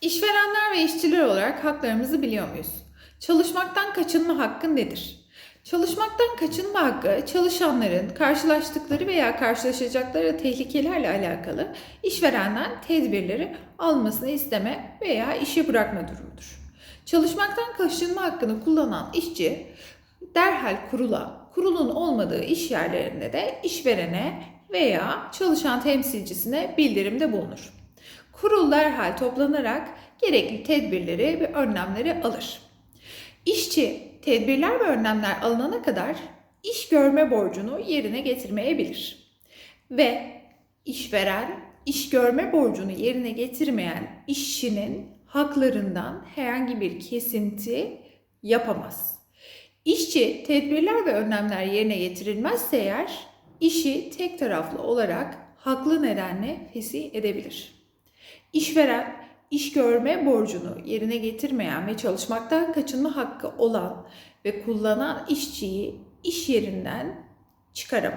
İşverenler ve işçiler olarak haklarımızı biliyor muyuz? Çalışmaktan kaçınma hakkı nedir? Çalışmaktan kaçınma hakkı çalışanların karşılaştıkları veya karşılaşacakları tehlikelerle alakalı işverenden tedbirleri almasını isteme veya işe bırakma durumudur. Çalışmaktan kaçınma hakkını kullanan işçi derhal kurula, kurulun olmadığı iş yerlerinde de işverene veya çalışan temsilcisine bildirimde bulunur. Kurul derhal toplanarak gerekli tedbirleri ve önlemleri alır. İşçi tedbirler ve önlemler alınana kadar iş görme borcunu yerine getirmeyebilir. Ve işveren iş görme borcunu yerine getirmeyen işçinin haklarından herhangi bir kesinti yapamaz. İşçi tedbirler ve önlemler yerine getirilmezse eğer işi tek taraflı olarak haklı nedenle fesih edebilir. İşveren iş görme borcunu yerine getirmeyen ve çalışmaktan kaçınma hakkı olan ve kullanan işçiyi iş yerinden çıkaramaz.